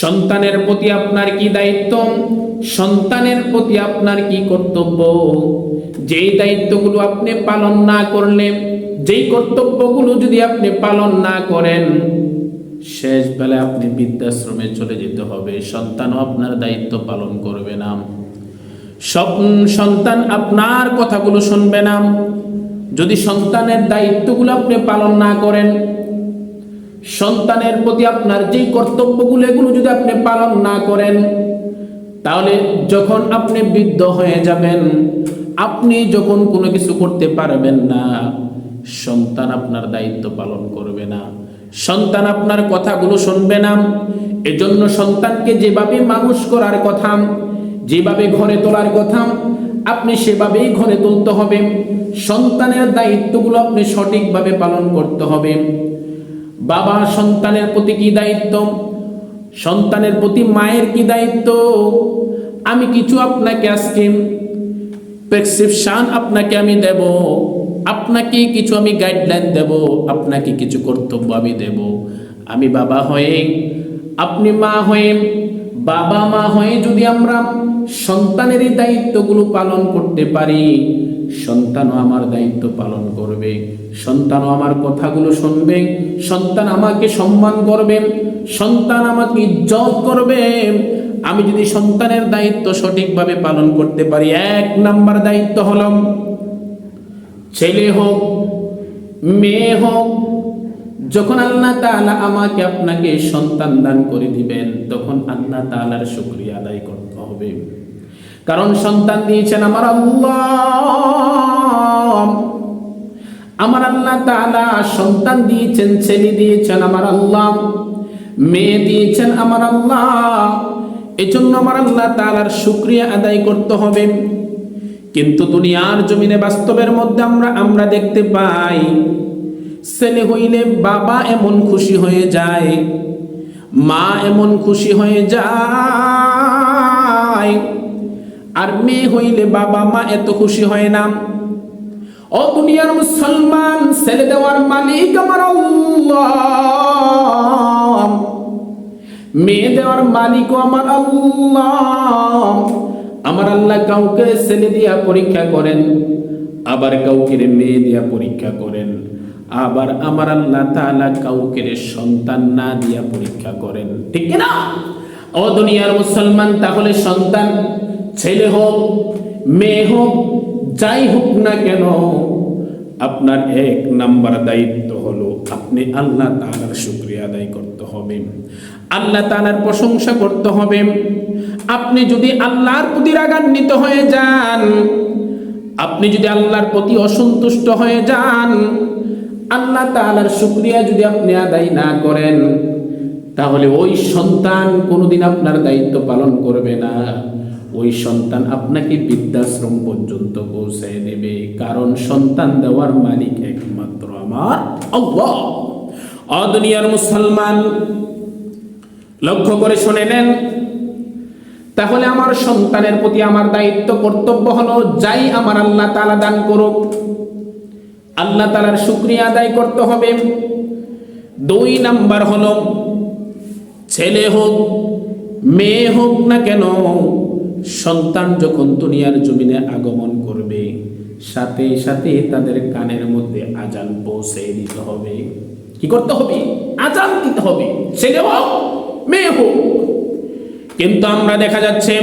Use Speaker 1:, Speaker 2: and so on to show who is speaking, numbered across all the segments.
Speaker 1: সন্তানের প্রতি আপনার কি দায়িত্ব? সন্তানের প্রতি আপনার কি কর্তব্য? যেই দায়িত্বগুলো আপনি পালন না করলে, যেই কর্তব্যগুলো যদি আপনি পালন না করেন, শেষ বেলায় আপনি বৃদ্ধাশ্রমে চলে যেতে হবে। সন্তানও আপনার দায়িত্ব পালন করবে না। সব সন্তান আপনার কথাগুলো শুনবে না। যদি সন্তানের দায়িত্বগুলো আপনি পালন না করেন সন্তানের প্রতি আপনার যেই কর্তব্যগুলো, এগুলো যদি আপনি পালন না করেন, তাহলে যখন আপনি বৃদ্ধ হয়ে যাবেন, আপনি যখন কোনো কিছু করতে পারবেন না, সন্তান আপনার দায়িত্ব পালন করবে না। সন্তান আপনার কথাগুলো শুনবে না। এজন্য সন্তানকে যেভাবে মানুষ করার কথা, যেভাবে ঘরে তোলার কথা, আপনি সেভাবেই ঘরে তুলতে হবে। সন্তানের দায়িত্বগুলো আপনি সঠিকভাবে পালন করতে হবে। বাবা সন্তানের প্রতি কি দায়িত্ব? সন্তানের প্রতি মায়ের কি দায়িত্ব? আমি কিছু আপনাকে আজকে প্রেসক্রিপশন আপনাকে আমি দেব। আপনাকে কিছু আমি গাইডলাইন দেব। আপনাকে কিছু কর্তব্য আমি দেব। আমি বাবা হয়ে, আপনি মা হয়ে, বাবা মা হয়ে যদি আমরা সন্তানের দায়িত্বগুলো পালন করতে পারি সন্তানও আমার দায়িত্ব পালন করবে। সন্তানও আমার কথাগুলো শুনবে। সন্তান আমাকে সম্মান করবে। সন্তান আমাকে ইজ্জত করবে। আমি যদি সন্তানের দায়িত্ব সঠিকভাবে পালন করতে পারি, এক নাম্বার দায়িত্ব হলাম ছেলে হোক, মেয়ে হোক, যখন আল্লাহ তাআলা আমাকে আপনাকে সন্তান দান করে দিবেন, তখন আল্লাহ তালার শুকরিয়া আদায় করতে হবে। কারণ সন্তান দিয়েছেন আমার আল্লাহ। আমার আল্লাহ তাআলা সন্তান দিয়েছেন, ছেলে দিয়েছেন আমার আল্লাহ। মেয়ে দিয়েছেন আমার আল্লাহ। এজন্য আমার আল্লাহ তালার শুকরিয়া আদায় করতে হবে। কিন্তু দুনিয়ার জমিনে বাস্তবের মধ্যে আমরা আমরা দেখতে পাই, ছেলে হইলে বাবা এমন খুশি হয়ে যায়, মা এমন খুশি হয়ে যায়। আর মেয়ে হইলে বাবা মা এত খুশি হয় না। ও দুনিয়ার মুসলমান, ছেলে দেওয়ার মালিক আমার মেয়ে দেওয়ার মালিক আমার আমার আল্লাহ কাউকে ছেলে দিয়া পরীক্ষা করেন, আবার কাউকে মেয়ে দিয়া পরীক্ষা করেন, আবার আমার আল্লাহ তাআলা কাউকে সন্তান না দিয়া পরীক্ষা করেন। ঠিক না ও দুনিয়ার মুসলমান, তাহলে সন্তান ছেলে হোক, মেয়ে হোক, যাই হোক না কেন, আপনার এক নাম্বার দায়িত্ব হলো আপনি আল্লাহ তালার শুকরিয়া আদায় করতে হবে। আল্লাহ তালার প্রশংসা করতে হবে। আপনি যদি আল্লাহর প্রতি রাগান্বিত হয়ে যান, আপনি যদি আল্লাহর প্রতি অসন্তুষ্ট হয়ে যান, আল্লাহ তালার শুক্রিয়া যদি আপনি আদায় না করেন, তাহলে ওই সন্তান কোনোদিন আপনার দায়িত্ব পালন করবে না। ওই সন্তান আপনাকে বৃদ্ধাশ্রম পর্যন্ত পৌঁছায় দেবে। কারণ সন্তান দেওয়ার মালিক একমাত্র আমার আল্লাহ। অদুনিয়ার মুসলমান, লক্ষ্য করে শুনে নেন। তাহলে আমার সন্তানের প্রতি আমার দায়িত্ব, কর্তব্য হলো যাই আমার আল্লাহ তালা দান করুক। আল্লাহ তালার শুকরিয়া আদায় করতে হবে। দুই নাম্বার হলো, ছেলে হোক, মেয়ে হোক না কেন সন্তান যখন দুনিয়ার জমিনে আগমন করবে, সাথে সাথে তাদের কানের মধ্যে আজান পৌঁছে দিতে হবে। কি করতে হবে? আজান দিতে হবে। ছেলে হোক, মেয়ে হোক। কিন্তু আমরা দেখা যাচ্ছে,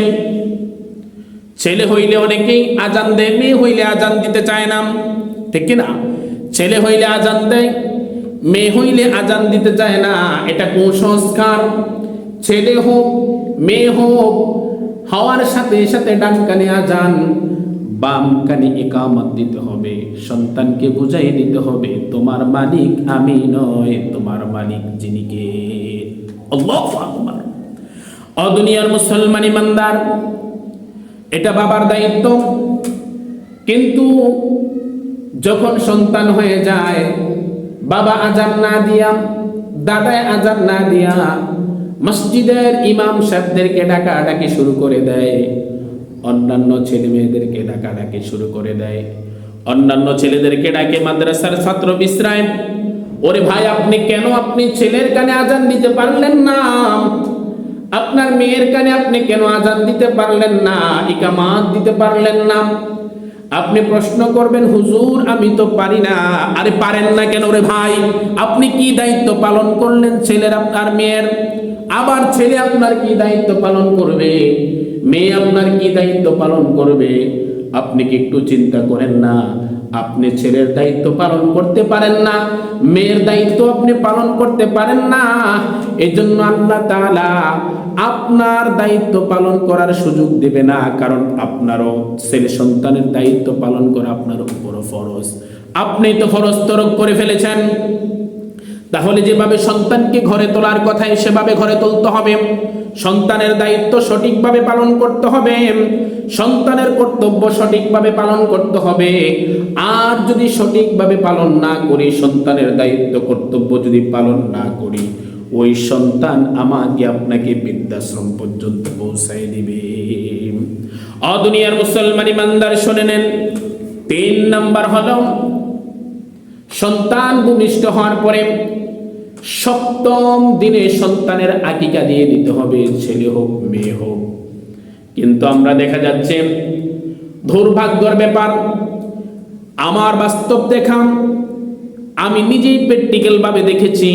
Speaker 1: ছেলে হইলে অনেকেই আজান দেয়, মেয়ে হইলে আজান দিতে চায় না। ঠিক না ছেলে হইলে আজান দেয়, মেয়ে হইলে আজান দিতে চায় না। এটা কুসংস্কার। ছেলে হোক, মেয়ে হোক হওয়ার সাথে সাথে ডান কানে আজান, বাম কানে একামত দিতে হবে। সন্তানকে বুঝাই দিতে হবে, তোমার মালিক আমি নয়, তোমার মালিক যিনি কে? অদুনিয়ার মুসলমান ইমানদার, এটা বাবার দায়িত্ব। কিন্তু যখন সন্তান হয়ে যায়, বাবা আজান না দিয়া, দাদায় আজান না দিয়া মসজিদের ইমাম সাহেবদেরকে ডাকা ডাকি শুরু করে দেয়। অন্যান্য ছেলে মেয়েদেরকে ডাকা ডাকি শুরু করে দেয়। অন্যান্য ছেলেদেরকে ডাকে মাদ্রাসার ছাত্র বিশ্রাম। ওরে ভাই, আপনি কেন আপনি ছেলের কানে আজান দিতে পারলেন না? আপনার মেয়ের কানে আপনি কেন আজান দিতে পারলেন না? ইকামাত দিতে পারলেন না? আপনি প্রশ্ন করবেন, হুজুর, আমি তো পারি না। আরে পারেন না কেন রে ভাই? আপনি কি দায়িত্ব পালন করলেন ছেলের আপনার মেয়ের? আবার ছেলে আপনার কি দায়িত্ব পালন করবে? মেয়ে আপনার কি দায়িত্ব পালন করবে? আপনি কি একটু চিন্তা করেন না? আপনি ছেলের দায়িত্ব পালন করতে পারেন না। মেয়ের দায়িত্ব আপনি পালন করতে পারেন না। এই জন্য আল্লাহ তাআলা আপনার দায়িত্ব পালন করার সুযোগ দেবে না, কারণ আপনারও ছেলে সন্তানের দায়িত্ব পালন করা আপনার উপর ফরজ। আপনি তো ফরজ তরক করে ফেলেছেন। তাহলে যেভাবে সন্তানকে ঘরে তোলার কথায় সেভাবে ঘরে তুলতে হবে। সন্তানের দায়িত্ব সঠিকভাবে পালন করতে হবে। সন্তানের কর্তব্য সঠিকভাবে পালন করতে হবে। আর যদি সঠিকভাবে পালন না করি, সন্তানের দায়িত্ব, কর্তব্য যদি পালন না করি, ওই সন্তান আমাকে আপনাকে বৃদ্ধাশ্রম পর্যন্ত পৌঁছায় দিবে। অদুনিয়ার মুসলমান ইমানদার, শুনে নেন। তিন নাম্বার হলো, সন্তান ভূমিষ্ঠ হওয়ার পরে সপ্তম দিনে সন্তানের আকিকা দিয়ে দিতে হবে, ছেলে হোক, মেয়ে হোক। কিন্তু আমরা দেখা যাচ্ছে, দুর্ভাগ্যর ব্যাপার, আমার বাস্তব দেখা, আমি নিজেই প্র্যাকটিক্যাল ভাবে দেখেছি,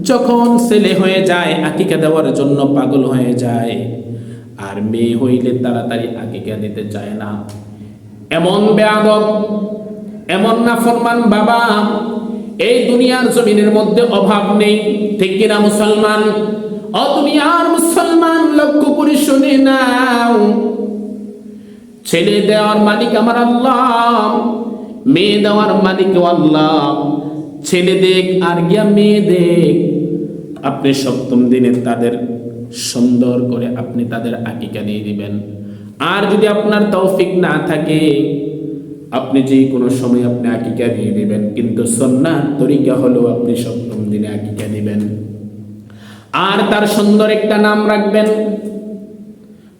Speaker 1: যখন ছেলে হয়ে যায়, আকিকা দেওয়ার জন্য পাগল হয়ে যায়, আর মেয়ে হইলে তাড়াতাড়ি আকিকা দিতে চায় না। এমন বেয়াদব, এমন না ফরমান বাবা এই দুনিয়ার জমিনের মধ্যে অভাব নেই, ঠিক কিনা মুসলমান? অ দুনিয়ার মুসলমান, লক্ষ্য করে শুনে নাও। ছেলে দেওয়ার মালিক আমার আল্লাহ, মেয়ে দেওয়ার মালিক আল্লাহ। ছেলে দেখ আর গিয়া মেয়ে দেখ। আপনি সপ্তম দিনে তাদের সুন্দর করে আপনি তাদের আকিকা দিয়ে দিবেন। আর যদি আপনার তৌফিক না থাকে আপনি যে কোনো সময় আপনি আকিকা দিয়ে দেবেন, কিন্তু সন্ন্যার তরিকা হলো আপনি সপ্তম দিনে আকিকা দিবেন। আর তার সুন্দর একটা নাম রাখবেন।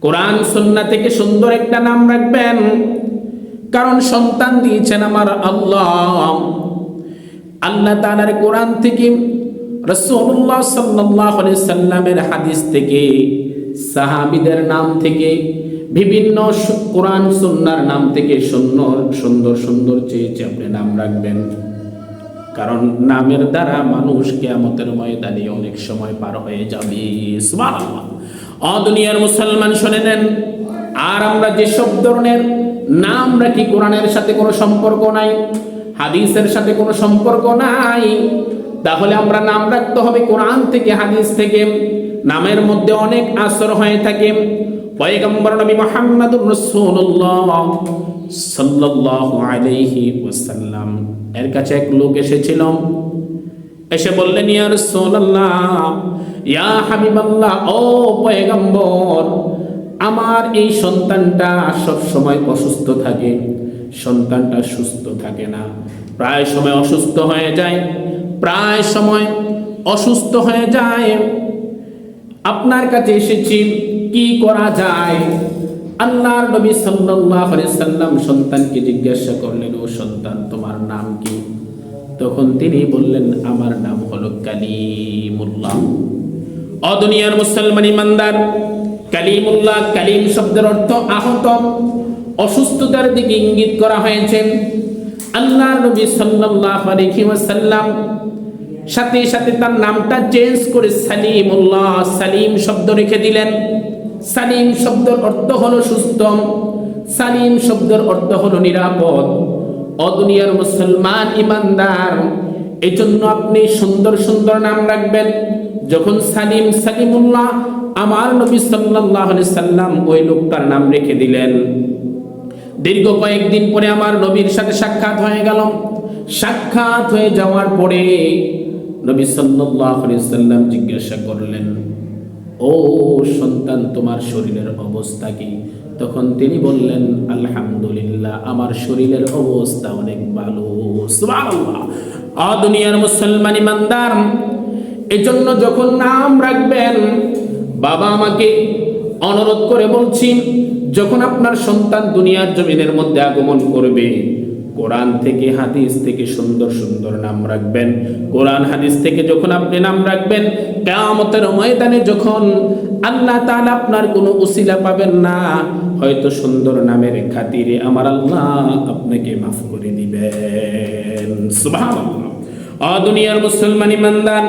Speaker 1: কোরআন সন্না থেকে সুন্দর একটা নাম রাখবেন। কারণ সন্তান দিয়েছেন আমার আল্লাহ। আল্লাহ তাআলার কোরআন থেকে, রাসূলুল্লাহ সাল্লাল্লাহু আলাইহি সাল্লামের হাদিস থেকে, সাহাবীদের নাম থেকে বিভিন্ন কোরআন, সুন্নার নাম থেকে সুন্দর সুন্দর সুন্দর চেয়েছে আপনি নাম রাখবেন। কারণ নামের দ্বারা মানুষ কেয়ামতের ময়দানে অনেক সময় পার হয়ে যাবে। সুবহানাল্লাহ। অ দুনিয়ার মুসলমান শুনে নেন। আর আমরা যেসব ধরনের নাম রাখি, কোরআনের সাথে কোনো সম্পর্ক নাই, হাদিসের সাথে কোনো সম্পর্ক নাই, তাহলে আমরা নাম রাখতে হবে কোরআন থেকে, হাদিস থেকে। নামের মধ্যে অনেক আসর হয়ে থাকে। পয়গম্বর নবী মুহাম্মদুর রাসূলুল্লাহ সাল্লাল্লাহু আলাইহি ওয়াসাল্লাম। এর কাছে এক লোক এসেছিল। এসে বললেন, ইয়া রাসূলুল্লাহ, ইয়া হাবিবাল্লাহ, ও পয়গম্বর, আমার এই সন্তানটা সব সময় অসুস্থ থাকে। সন্তানটা সুস্থ থাকে না। প্রায় সময় অসুস্থ হয়ে যায়। প্রায় সময় অসুস্থ হয়ে যায়। আপনার কাছে এসেছি। কি করা যায়? আল্লাহর নবী সাল্লাল্লাহু আলাইহি সাল্লাম সন্তানকে জিজ্ঞাসা করলেন, ও সন্তান, তোমার নাম কি? তখন তিনি বললেন, আমার নাম হলো কালিমুল্লাহ। অদুনিয়ার মুসলমান ইমানদার, কালিমুল্লাহ কালিম শব্দের অর্থ আহত, অসুস্থতার দিকে ইঙ্গিত করা হয়েছে। আল্লাহ নবী সাল্লাল্লাহু আলাইহি ওয়াসাল্লাম সাথে সাথে তার নামটা চেঞ্জ করে সালিমুল্লাহ, সালিম শব্দ রেখে দিলেন। সালিম শব্দের অর্থ হলো সুস্থম সালিম শব্দের অর্থ হলো নিরাপদ। অদুনিয়ার মুসলমান ইমানদার এই জন্য আপনি সুন্দর সুন্দর নাম রাখবেন। যখন সালিম সালিমুল্লাহ আমার নবী আলাইহি সাল্লাম ওই লোকটার নাম রেখে দিলেন। দীর্ঘ কয়েকদিন পরে আমার নবীর সাথে সাক্ষাৎ হয়ে গেল। সাক্ষাৎ হয়ে যাওয়ার পরে নবী আলাইহি সাল্লাম জিজ্ঞাসা করলেন ও সন্তান, তোমার শরীরের অবস্থা কি? তখন তিনি বললেন, আলহামদুলিল্লাহ, আমার শরীরের অবস্থা অনেক ভালো। দুনিয়ার মুসলমান ইমানদার, এজন্য যখন নাম রাখবেন, বাবা আমাকে অনুরোধ করে বলছি, যখন আপনার সন্তান দুনিয়ার জমিনের মধ্যে আগমন করবে, কোরআন থেকে, হাদিস থেকে সুন্দর সুন্দর নাম রাখবেন। কোরআন, হাদিস থেকে যখন আপনি নাম রাখবেন কেয়ামতের ময়দানে যখন আল্লাহ তাআলা আপনার কোনো উসিলা পাবেন না, হয়তো সুন্দর নামের খাতিরে আমার আল্লাহ আপনাকে মাফ করে দিবেন। সুবহানাল্লাহ। অ দুনিয়ার মুসলমান ইমানদার,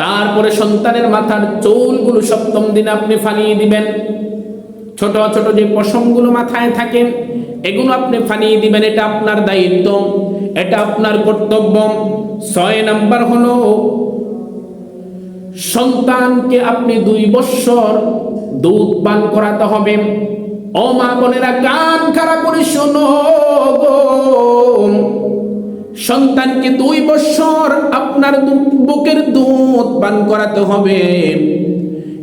Speaker 1: তারপরে সন্তানের মাথার চুলগুলো সপ্তম দিন আপনি ফানিয়ে দিবেন। ছোট ছোট যে পশমগুলো মাথায় থাকে, এগুলো আপনি ফানিয়ে দিবেন, এটা আপনার দায়িত্ব, এটা আপনার কর্তব্য। ছয় নাম্বার হলো সন্তানকে আপনি দুই বৎসর দুধ পান করাতে হবে। ও মা বোনেরা, কান খারাপ করে শোনো। সন্তানকে দুই বৎসর আপনার বুকের দুধ পান করাতে হবে।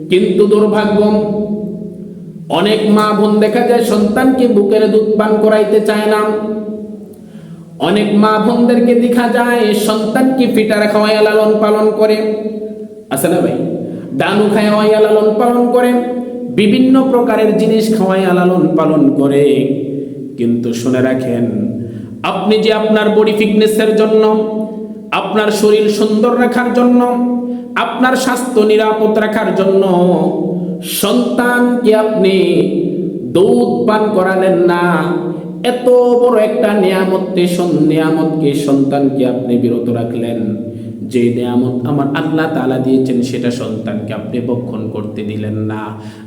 Speaker 1: কিন্তু দুর্ভাগ্য, অনেক মা বোন দেখা যায় সন্তানকে বুকের দুধ পান করাইতে চায় না। অনেক মা বোনদেরকে দেখা যায় সন্তানকে ফিটার খাওয়াইয়া লালন পালন করে। আছে না ভাই? ডানু খাওয়াইয়া লালন পালন করে, বিভিন্ন প্রকারের জিনিস খাওয়াইয়া লালন পালন করে। কিন্তু শুনে রাখেন, আপনি যে আপনার বডি ফিটনেসের জন্য, আপনার শরীর সুন্দর রাখার জন্য, আপনার স্বাস্থ্য নিরাপদ রাখার জন্য সন্তানকে আপনি দুধ পান করালেন না, এত বড় একটা নিয়ামতকে নিয়ামতকে সন্তানকে আপনি বিরত রাখলেন। যে নিয়ামত আমার আল্লাহ তালা দিয়েছেন, সেটা সন্তানকে আপনি বক্ষণ করতে দিলেন না।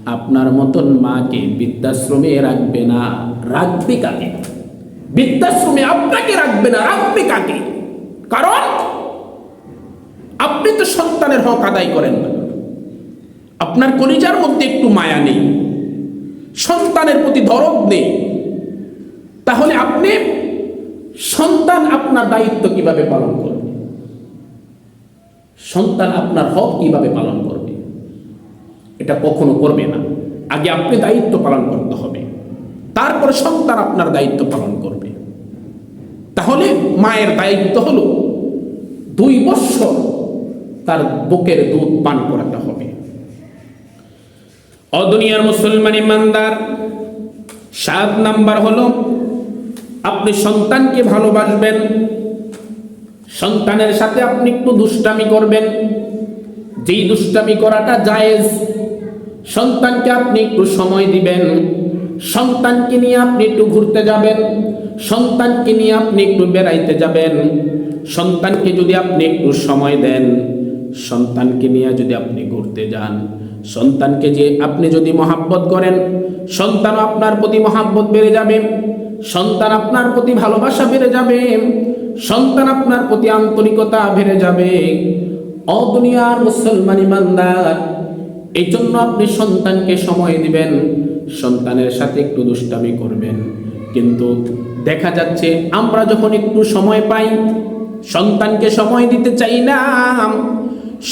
Speaker 1: আপনার মতন মাকে বৃদ্ধাশ্রমে রাখবে না। রাখবে কাকে? বৃদ্ধাশ্রমে আপনাকে রাখবে না, রাখবে কাকে? কারণ আপনি তো সন্তানের হক আদায় করেন না। আপনার কলিজার মধ্যে একটু মায়া নেই, সন্তানের প্রতি দরদ নেই। তাহলে আপনি সন্তান আপনার দায়িত্ব কীভাবে পালন করবে সন্তান আপনার হক কীভাবে পালন করবে? এটা কখনো করবে না। আগে আপনি দায়িত্ব পালন করতে হবে। তারপর সন্তান আপনার দায়িত্ব পালন করবে। তাহলে মায়ের দায়িত্ব হলো দুই বৎসর তার বুকের দুধ পান করাতে হবে। অদুনিয়ার মুসলমান ইমানদার, সাত নাম্বার হলো আপনি সন্তানকে ভালোবাসবেন সন্তানের সাথে আপনি একটু দুষ্টামি করবেন। যেই দুষ্টামি করাটা জায়েজ, সন্তানকে আপনি একটু সময় দিবেন। সন্তানকে নিয়ে আপনি একটু ঘুরতে যাবেন। সন্তানকে নিয়ে আপনি একটু বেড়াইতে যাবেন। সন্তানকে যদি আপনি একটু সময় দেন, সন্তানকে নিয়ে যদি আপনি ঘুরতে যান, সন্তানকে যে আপনি যদি মহাব্বত করেন সন্তান আপনার প্রতি মহাব্বত বেড়ে যাবে, সন্তান আপনার প্রতি ভালোবাসা বেড়ে যাবে। সন্তান আপনার প্রতি আন্তরিকতা বেড়ে যাবে। অদুনিয়ার মুসলমান ইমানদার এই জন্য আপনি সন্তানকে সময় দিবেন, সন্তানের সাথে একটু দুষ্টামি করবেন। কিন্তু দেখা যাচ্ছে, আমরা যখন একটু সময় পাই, সন্তানকে সময় দিতে চাই না,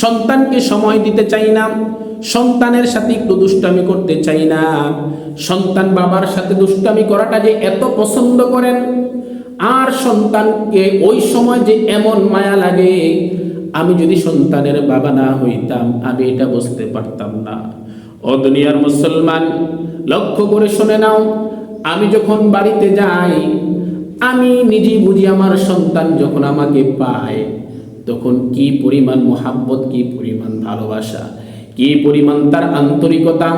Speaker 1: সন্তানকে সময় দিতে চাই না, সন্তানের সাথে একটু দুষ্টামি করতে চাই না, সন্তান বাবার সাথে দুষ্টামি করাটা যে এত পছন্দ করেন আর সন্তানকে ওই সময় যে এমন মায়া লাগে, আমি যদি সন্তানের বাবা না হইতাম, আমি এটা বুঝতে পারতাম না। ও দুনিয়ার মুসলমান, লক্ষ্য করে শুনে নাও, আমি যখন বাড়িতে যাই, আমি নিজেই বুঝি আমার সন্তান যখন আমাকে পায়, তখন কি পরিমাণ মোহাব্বত, কি পরিমাণ ভালোবাসা, কি পরিমাণ তার আন্তরিকতা,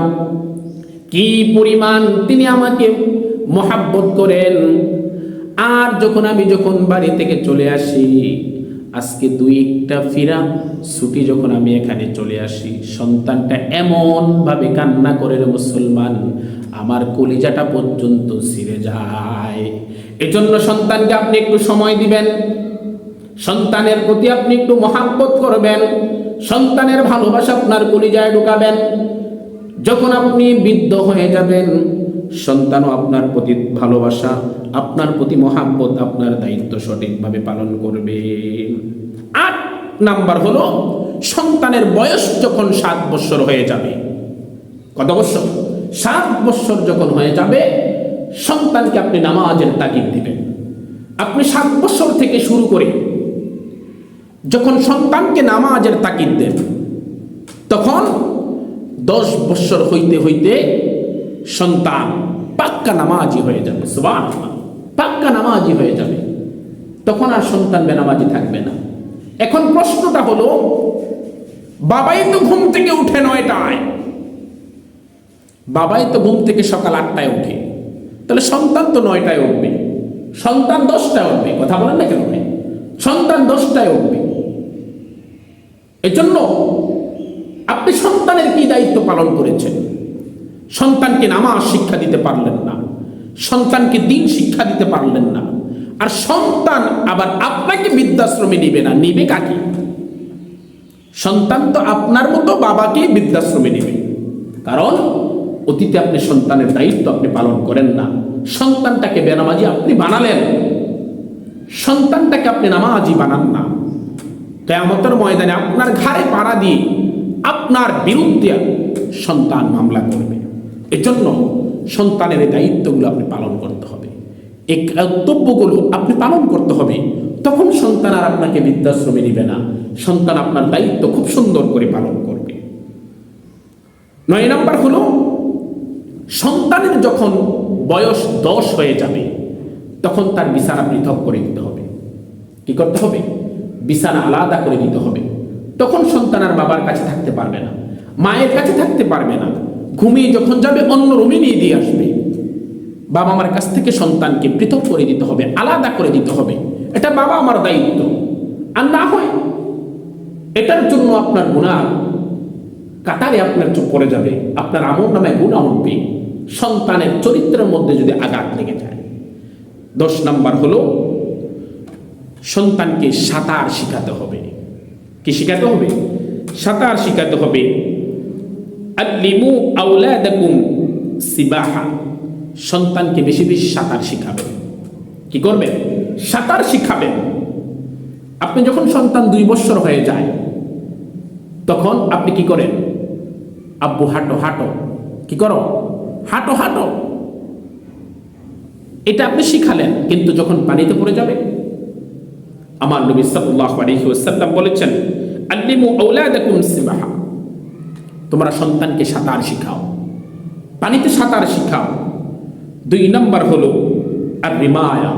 Speaker 1: কি পরিমাণ তিনি আমাকে মোহাব্বত করেন আর যখন আমি যখন বাড়ি থেকে চলে আসি, আজকে দুই একটা ফিরা, ছুটি যখন আমি এখানে চলে আসি, সন্তানটা এমন ভাবে কান্না করে রে মুসলমান, আমার কলিজাটা পর্যন্ত ছিঁড়ে যায়। এজন্য সন্তানকে আপনি একটু সময় দিবেন, সন্তানের প্রতি আপনি একটু মহাব্বত করবেন, সন্তানের ভালোবাসা আপনার কলিজায় ঢুকাবেন। যখন আপনি বৃদ্ধ হয়ে যাবেন সন্তানও আপনার প্রতি ভালোবাসা, আপনার প্রতি মহাব্বত আপনার দায়িত্ব সঠিকভাবে পালন করবে। আট নাম্বার হলো, সন্তানের বয়স যখন সাত বৎসর হয়ে যাবে, কত বৎসর সাত বৎসর যখন হয়ে যাবে, সন্তানকে আপনি নামাজের তাগিদ দিবেন। আপনি সাত বৎসর থেকে শুরু করে যখন সন্তানকে নামাজের তাকিদ দেন তখন দশ বৎসর হইতে হইতে সন্তান পাক্কা নামাজি হয়ে যাবে সুবান পাক্কা নামাজি হয়ে যাবে। তখন আর সন্তান বেনামাজি থাকবে না। এখন প্রশ্নটা হলো, বাবাই তো ঘুম থেকে উঠে নয়টায়। বাবাই তো ঘুম থেকে সকাল আটটায় উঠে। তাহলে সন্তান তো নয়টায় উঠবে। সন্তান দশটায় উঠবে, কথা বলেন না কেন? সন্তান দশটায় উঠবে। এজন্য আপনি সন্তানের কি দায়িত্ব পালন করেছেন? সন্তানকে নামাজ শিক্ষা দিতে পারলেন না। সন্তানকে দিন শিক্ষা দিতে পারলেন না। আর সন্তান আবার আপনাকে বৃদ্ধাশ্রমে নিবে না। নিবে কাকে? সন্তান তো আপনার মতো বাবাকে বৃদ্ধাশ্রমে নেবে। কারণ অতীতে আপনি সন্তানের দায়িত্ব আপনি পালন করেন না। সন্তানটাকে বেনামাজি আপনি বানালেন। সন্তানটাকে আপনি নামাজি বানান না। কেয়ামতের ময়দানে আপনার ঘাড়ে পাড়া দিয়ে আপনার বিরুদ্ধে সন্তান মামলা করবে। এজন্য সন্তানের এই দায়িত্বগুলো আপনি পালন করতে হবে। এই কর্তব্যগুলো আপনি পালন করতে হবে, তখন সন্তান আর আপনাকে বৃদ্ধাশ্রমে নিবে না। সন্তান আপনার দায়িত্ব খুব সুন্দর করে পালন করবে। নয় নাম্বার হলো, সন্তানের যখন বয়স দশ হয়ে যাবে, তখন তার বিছানা পৃথক করে দিতে হবে। কি করতে হবে? বিছানা আলাদা করে দিতে হবে। তখন সন্তান আর বাবার কাছে থাকতে পারবে না, মায়ের কাছে থাকতে পারবে না। ঘুমিয়ে যখন যাবে, অন্য রুমে নিয়ে দিয়ে আসবে। বাবা মার কাছ থেকে সন্তানকে পৃথক করে দিতে হবে, আলাদা করে দিতে হবে। এটা বাবা আমার দায়িত্ব। আর না হয়, এটার জন্য আপনার গুণা কাতারে আপনার চোখ পড়ে যাবে। আপনার আমল নামে গুণা উঠবে। সন্তানের চরিত্রের মধ্যে যদি আঘাত লেগে যায়। দশ নাম্বার হলো, সন্তানকে সাঁতার শিখাতে হবে। কি শিখাতে হবে? সাঁতার শিখাতে হবে। আল্লিমু আউলাদাকুম সিবাহা। সন্তানকে বেশি বেশি সাঁতার শিখাবেন। কি করবেন? সাঁতার শিখাবেন। আপনি যখন সন্তান দুই বছর হয়ে যায়, তখন আপনি কি করেন? আব্বু, হাঁটো হাঁটো। কি করো? হাঁটো হাঁটো। এটা আপনি শিখালেন, কিন্তু যখন পানিতে পড়ে যাবে? আমার নবী সাল্লাল্লাহু আলাইহি ওয়াসাল্লাম বলেছেন, আল্লিমু আওলাদাকুম সিবাহা। তোমরা সন্তানকে সাঁতার শিখাও। পানিতে সাঁতার শিখাও। দুই নম্বর হলো আর রিমায়া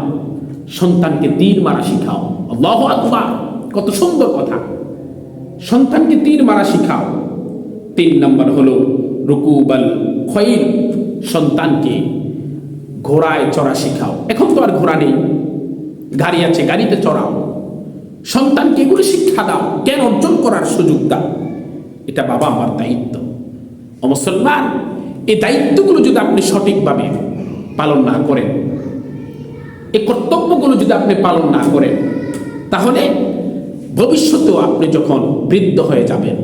Speaker 1: সন্তানকে তীর মারা শিখাও। আল্লাহু আকবার, কত সুন্দর কথা। সন্তানকে তীর মারা শিখাও। তিন নম্বর হলো রুকুবাল খৈর, সন্তানকে ঘোড়ায় চড়া শিখাও। এখন তো আর ঘোড়া নেই। গাড়ি আছে, গাড়িতে চড়াও। সন্তানকে এগুলো শিক্ষা দাও, জ্ঞান অর্জন করার সুযোগ দাও। এটা বাবা আমার দায়িত্ব। ও মুসলমান, এই দায়িত্বগুলো যদি আপনি সঠিকভাবে পালন না করেন, এই কর্তব্যগুলো যদি আপনি পালন না করেন, তাহলে ভবিষ্যতেও আপনি যখন বৃদ্ধ হয়ে যাবেন,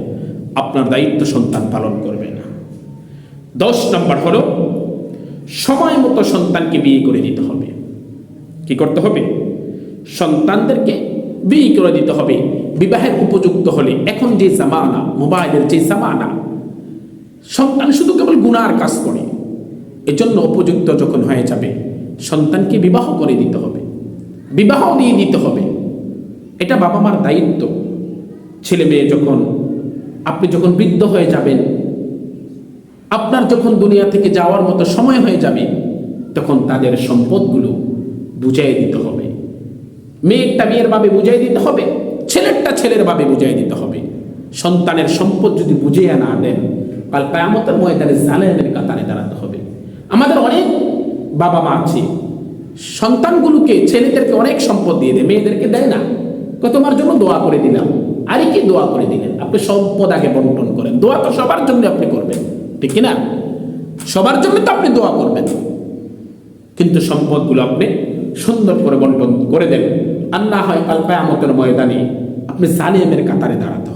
Speaker 1: আপনার দায়িত্ব সন্তান পালন করবে না। দশ নম্বর হলো, সময় মতো সন্তানকে বিয়ে করে দিতে হবে। কি করতে হবে? সন্তানদেরকে বিয়ে করে দিতে হবে। বিবাহের উপযুক্ত হলে এখন যে জামানা, মোবাইলের যে জামানা, সন্তান শুধু কেবল গুনার কাজ করে। এজন্য উপযুক্ত যখন হয়ে যাবে, সন্তানকে বিবাহ করে দিতে হবে। বিবাহ দিয়ে দিতে হবে। এটা বাবা মার দায়িত্ব। ছেলে মেয়ে যখন, আপনি যখন বৃদ্ধ হয়ে যাবেন, আপনার যখন দুনিয়া থেকে যাওয়ার মতো সময় হয়ে যাবে, তখন তাদের সম্পদগুলো বুঝাই দিতে হবে। মেয়ে একটা মেয়ের ভাবে বুঝাই দিতে হবে। ছেলেরটা ছেলের ভাবে বুঝাই দিতে হবে। সন্তানের সম্পদ যদি বুঝিয়ে না দেন, কাল কায়ামতের ময়দানে জালেমের কাতারে দাঁড়াতে হবে। আমাদের অনেক বাবা মা আছে, সন্তানগুলোকে ছেলেদেরকে অনেক সম্পদ দিয়ে দেয়, মেয়েদেরকে দেয় না। তোমার জন্য দোয়া করে দিলাম? আরে কি দোয়া করে দিলেন? আপনি সম্পদ আগে বন্টন করেন। দোয়া তো সবার জন্য আপনি করবেন, ঠিক না সবার জন্য তো আপনি দোয়া করবেন। কিন্তু সম্পদগুলো আপনি সুন্দর করে বন্টন করে দেন। আর না হয় কাল কায়ামতের ময়দানে আপনি জালিমের কাতারে দাঁড়াতে হবে